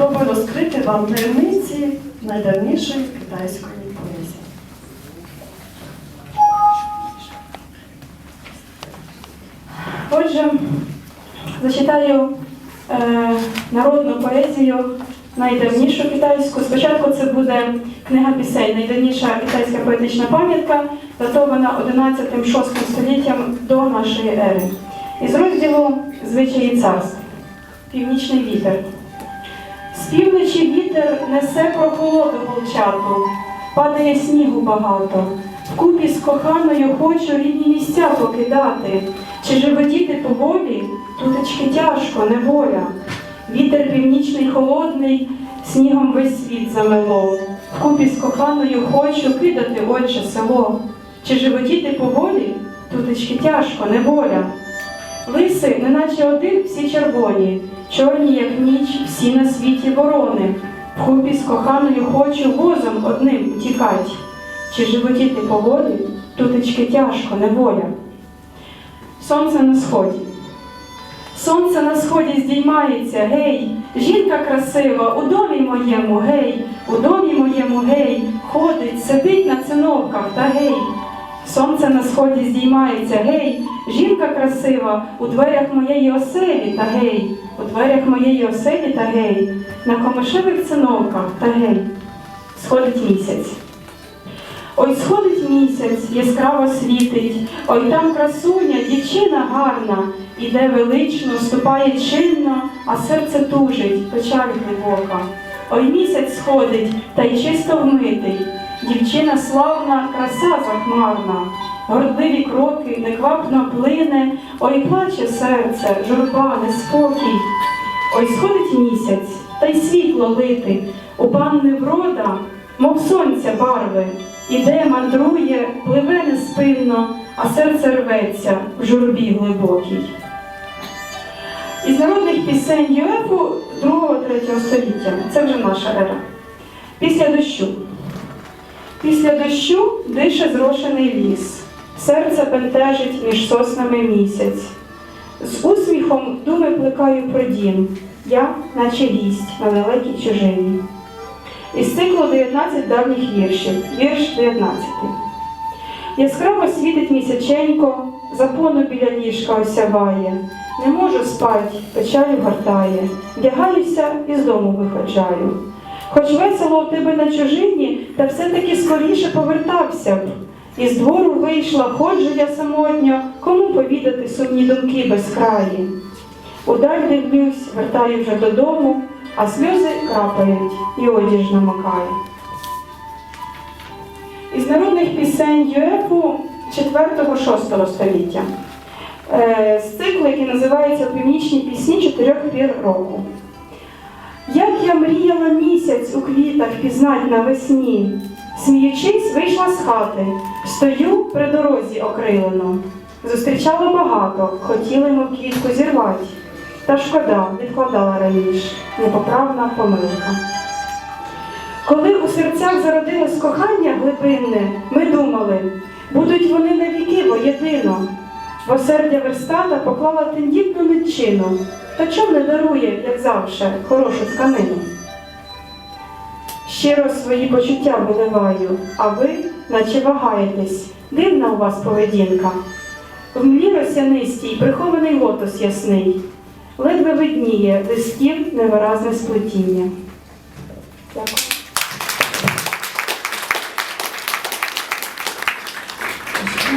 спробую розкрити вам таємниці найдавнішої китайської поезії. Отже, зачитаю е, народну поезію найдавнішу китайську. Спочатку це буде книга пісень, найдавніша китайська поетична пам'ятка, датована 11-6 століттям до нашої ери. Із розділу Звичаї царств. Північний вітер. З півночі вітер несе прохолоду волчату, падає снігу багато. Вкупі з коханою хочу рідні місця покидати. Чи животіти поволі, тутечки тяжко, неволя. Вітер північний холодний, снігом весь світ замело. Вкупі з коханою хочу кидати отче село. Чи животіти поволі, тутечки тяжко, неволя. Лиси, неначе один, всі червоні, чорні, як ніч, всі на світі ворони. Вкупі з коханою хочу возом одним утікать. Чи животіти по волі, тутечки тяжко, неволя. Сонце на сході. Сонце на сході здіймається, гей, жінка красива, у домі моєму, гей, у домі моєму, гей, ходить, сидить на циновках та гей. Сонце на сході здіймається, гей, жінка красива, у дверях моєї оселі та гей, у дверях моєї оселі та гей, на комишевих циновках та гей, сходить місяць. Ой, сходить місяць, яскраво світить, ой там красуня, дівчина гарна, іде велично, ступає чинно, а серце тужить, печаль глибока. Ой, місяць сходить, та й чисто вмитий, дівчина славна, краса захмарна, гордливі кроки, неквапно плине, ой, плаче серце, журба, неспокій. Ой, сходить місяць, та й світло лити, у панни врода, мов сонця барви, іде, мандрує, пливе неспинно, а серце рветься в журбі глибокій. Із народних пісень ЮЕФу 2-3 століття, це вже наша ера. Після дощу. Після дощу дише зрошений ліс, серце бентежить між соснами місяць. З усміхом думи плекаю про дім, я, наче гість на далекій чужині. Із циклу 19 давніх віршів, вірш 19. Яскраво світить місяченько, запону біля ліжка осяває. Не можу спать, печалю гортає, вдягаюся і з дому виходжаю. Хоч весело у тебе на чужині, та все-таки скоріше повертався б. Із двору вийшла, ходжу я самотньо, кому повідати сумні думки безкраї. Удаль дивлюсь, вертаю вже додому, а сльози крапають і одіж намокає. Із народних пісень ЮЕФу 4-6 століття. Е, З циклу, який називається Північні пісні чотирьох пір року. Як я мріяла місяць у квітах пізнать навесні, сміючись, вийшла з хати, стою при дорозі окрилено. Зустрічала багато, хотіли мов квітку зірвать. Та шкода, відкладала раніше, непоправна помилка. Коли у серцях зародилось кохання глибинне, ми думали, будуть вони навіки воєдино. Бо сердя верстата поклала тендітну нитчину, та чом не дарує, як завше, хорошу тканину. Щиро свої почуття виливаю, а ви, наче вагаєтесь, дивна у вас поведінка. В млі росянистій прихований лотос ясний, ледве видніє листів невиразне сплетіння. Дякую.